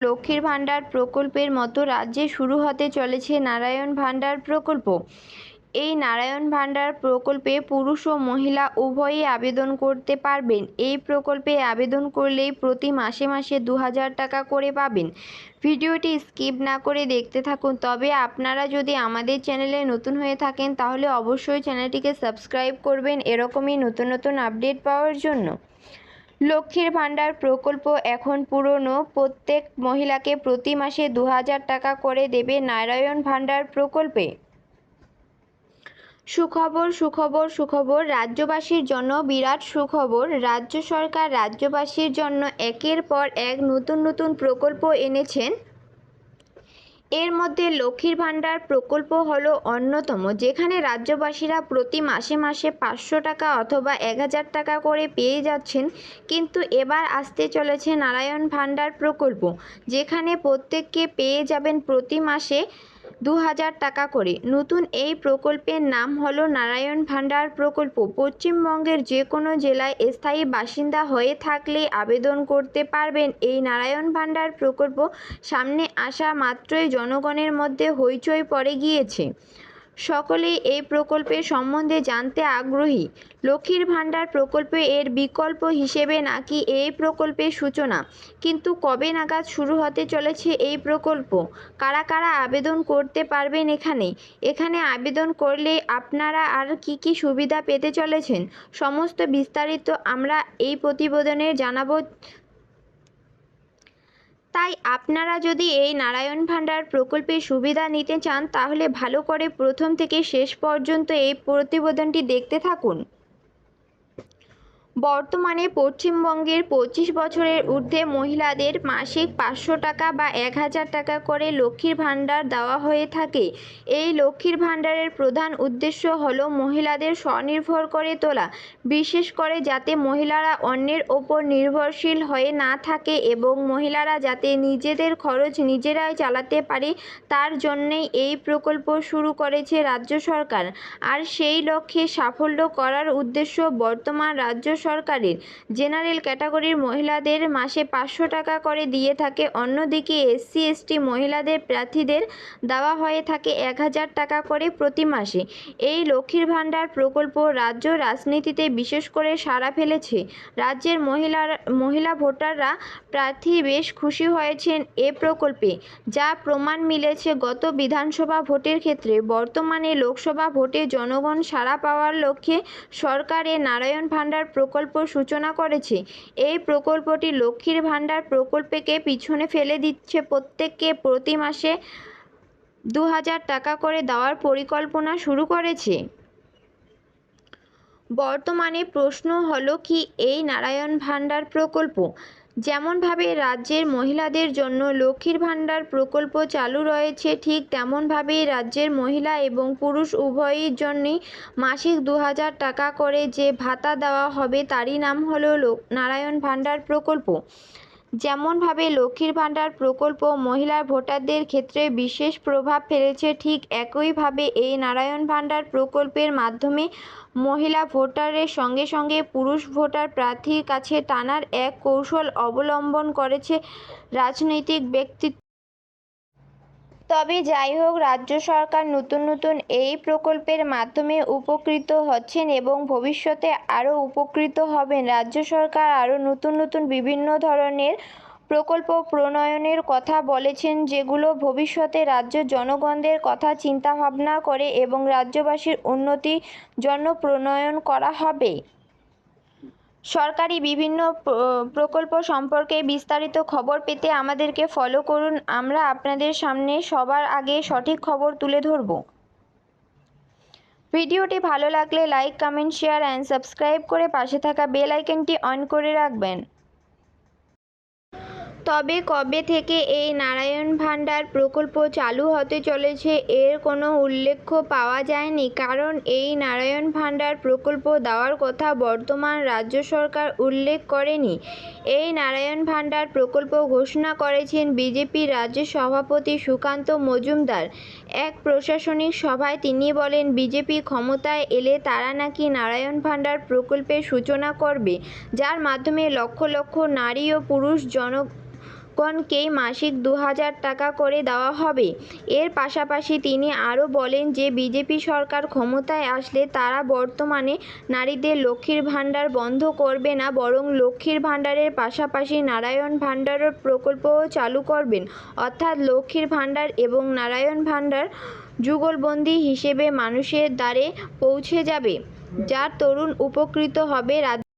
লক্ষ্মীর ভাণ্ডার প্রকল্পের মতো রাজ্যে শুরু হতে চলেছে নারায়ণ ভাণ্ডার প্রকল্প। এই নারায়ণ ভাণ্ডার প্রকল্পে পুরুষ ও মহিলা উভয়ই আবেদন করতে পারবেন। এই প্রকল্পে আবেদন করলেই প্রতি মাসে মাসে দু হাজার টাকা করে পাবেন। ভিডিওটি স্কিপ না করে দেখতে থাকুন। তবে আপনারা যদি আমাদের চ্যানেলে নতুন হয়ে থাকেন, তাহলে অবশ্যই চ্যানেলটিকে সাবস্ক্রাইব করবেন। এরকমই নতুন নতুন আপডেট পাওয়ার জন্য। লক্ষ্মীর ভাণ্ডার প্রকল্প এখন পুরনো। প্রত্যেক মহিলাকে প্রতি মাসে দু হাজার টাকা করে দেবে নারায়ণ ভাণ্ডার প্রকল্পে। সুখবর সুখবর সুখবর, রাজ্যবাসীর জন্য বিরাট সুখবর। রাজ্য সরকার রাজ্যবাসীর জন্য একের পর এক নতুন নতুন প্রকল্প এনেছেন। এর মধ্যে লক্ষ্মীর ভাণ্ডার প্রকল্প হল অন্যতম, যেখানে রাজ্যবাসীরা প্রতি মাসে মাসে পাঁচশো টাকা অথবা এক হাজার টাকা করে পেয়ে যাচ্ছেন, কিন্তু এবার আসতে চলেছে নারায়ণ ভাণ্ডার প্রকল্প, যেখানে প্রত্যেককে পেয়ে যাবেন প্রতি মাসে দু হাজার টাকা করে। নতুন এই প্রকল্পের নাম হল নারায়ণ ভাণ্ডার প্রকল্প। পশ্চিমবঙ্গের যে কোনো জেলায় স্থায়ী বাসিন্দা হয়ে থাকলে আবেদন করতে পারবেন এই নারায়ণ ভাণ্ডার প্রকল্প। সামনে আসা মাত্রই জনগণের মধ্যে হইচই পড়ে গিয়েছে। সকলেই এই প্রকল্পের সম্বন্ধে জানতে আগ্রহী। লক্ষ্মীর ভাণ্ডার প্রকল্পে এর বিকল্প হিসেবে নাকি এই প্রকল্পের সূচনা? কিন্তু কবে নাগাদ শুরু হতে চলেছে এই প্রকল্প? কারা কারা আবেদন করতে পারবেন এখানে? এখানে আবেদন করলে আপনারা আর কি কি সুবিধা পেতে চলেছেন? সমস্ত বিস্তারিত আমরা এই প্রতিবেদনে জানাব। তাই আপনারা যদি এই নারায়ণ ভাণ্ডার প্রকল্পের সুবিধা নিতে চান, তাহলে ভালো করে প্রথম থেকে শেষ পর্যন্ত এই প্রতিবেদনটি দেখতে থাকুন। বর্তমানে পশ্চিমবঙ্গের পঁচিশ বছরের ঊর্ধ্বে মহিলাদের মাসিক পাঁচশো টাকা বা এক হাজার টাকা করে লক্ষ্মীর ভাণ্ডার দেওয়া হয়ে থাকে। এই লক্ষ্মীর ভাণ্ডারের প্রধান উদ্দেশ্য হল মহিলাদের স্বনির্ভর করে তোলা, বিশেষ করে যাতে মহিলারা অন্যের ওপর নির্ভরশীল হয়ে না থাকে এবং মহিলারা যাতে নিজেদের খরচ নিজেরাই চালাতে পারে, তার জন্যেই এই প্রকল্প শুরু করেছে রাজ্য সরকার। আর সেই লক্ষ্যে সাফল্য করার উদ্দেশ্য বর্তমান রাজ্য সরকারের। জেনারেল ক্যাটাগরির মহিলাদের মাসে পাঁচশো টাকা করে দিয়ে থাকে। অন্যদিকে এসসি, এসটি মহিলাদের প্রার্থীদের দেওয়া হয়ে থাকে এক হাজার টাকা করে প্রতি মাসে। এই লক্ষ্মীর ভাণ্ডার প্রকল্প রাজ্য রাজনীতিতে বিশেষ করে সাড়া ফেলেছে। রাজ্যের মহিলার, মহিলা ভোটাররা প্রার্থী বেশ খুশি হয়েছেন এ প্রকল্পে, যা প্রমাণ মিলেছে গত বিধানসভা ভোটের ক্ষেত্রে। বর্তমানে লোকসভা ভোটে জনগণ সাড়া পাওয়ার লক্ষ্যে সরকার এ নারায়ণ ভাণ্ডার প্রকল্প সূচনা করেছে। এই প্রকল্পটি লক্ষ্মীর ভাণ্ডার প্রকল্পকে পিছনে ফেলে দিচ্ছে। প্রত্যেককে প্রতি মাসে দু হাজার টাকা করে দেওয়ার পরিকল্পনা শুরু করেছে। বর্তমানে প্রশ্ন হলো কি এই নারায়ণ ভাণ্ডার প্রকল্প যেমনভাবে রাজ্যের মহিলাদের জন্য লক্ষ্মীর ভাণ্ডার প্রকল্প চালু রয়েছে, ঠিক তেমনভাবেই রাজ্যের মহিলা এবং পুরুষ উভয়ের জন্যই মাসিক দু হাজার টাকা করে যে ভাতা দেওয়া হবে তারই নাম হলো নারায়ণ ভাণ্ডার প্রকল্প। যেমনভাবে লক্ষ্মীর ভাণ্ডার প্রকল্প মহিলা ভোটারদের ক্ষেত্রে বিশেষ প্রভাব ফেলেছে, ঠিক একইভাবে এই নারায়ণ ভাণ্ডার প্রকল্পের মাধ্যমে মহিলা ভোটারের সঙ্গে সঙ্গে পুরুষ ভোটার প্রার্থীর কাছে টানার এক কৌশল অবলম্বন করেছে রাজনৈতিক ব্যক্তিত্ব। তবে যাই হোক, রাজ্য সরকার নতুন নতুন এই প্রকল্পের মাধ্যমে উপকৃত হচ্ছেন এবং ভবিষ্যতে আরও উপকৃত হবেন। রাজ্য সরকার আরও নতুন নতুন বিভিন্ন ধরনের প্রকল্প প্রণয়নের কথা বলেছেন, যেগুলো ভবিষ্যতে রাজ্য জনগণদের কথা চিন্তা ভাবনা করে এবং রাজ্যবাসীর উন্নতির জন্য প্রণয়ন করা হবে। সরকারি বিভিন্ন প্রকল্প সম্পর্কে বিস্তারিত খবর পেতে আমাদেরকে ফলো করুন। আমরা আপনাদের সামনে সবার আগে সঠিক খবর তুলে ধরব। ভিডিওটি ভালো লাগলে like comment share and subscribe করে পাশে থাকা বেল আইকনটি অন করে রাখবেন। তবে কবে থেকে এই নারায়ণ ভাণ্ডার প্রকল্প চালু হতে চলেছে এর কোনো উল্লেখ পাওয়া যায়নি। কারণ এই নারায়ণ ভাণ্ডার প্রকল্প দেওয়ার কথা বর্তমান রাজ্য সরকার উল্লেখ করেনি। এই নারায়ণ ভাণ্ডার প্রকল্প ঘোষণা করেছেন বিজেপি রাজ্য সভাপতি সুকান্ত মজুমদার। এক প্রশাসনিক সভায় তিনি বলেন, বিজেপি ক্ষমতায় এলে তারা নাকি নারায়ণ ভাণ্ডার প্রকল্পের সূচনা করবে, যার মাধ্যমে লক্ষ লক্ষ নারী ও পুরুষ জন নারীগণকেই মাসিক দু হাজার টাকা করে দেওয়া হবে। এর পাশাপাশি তিনি আরও বলেন যে, বিজেপি সরকার ক্ষমতায় আসলে তারা বর্তমানে নারীদের লক্ষ্মীর ভাণ্ডার বন্ধ করবে না, বরং লক্ষ্মীর ভাণ্ডারের পাশাপাশি নারায়ণ ভাণ্ডারও প্রকল্পও চালু করবেন। অর্থাৎ লক্ষ্মীর ভাণ্ডার এবং নারায়ণ ভাণ্ডার যুগলবন্দি হিসেবে মানুষের দ্বারে পৌঁছে যাবে, যার তরুণ উপকৃত হবে রাজ্য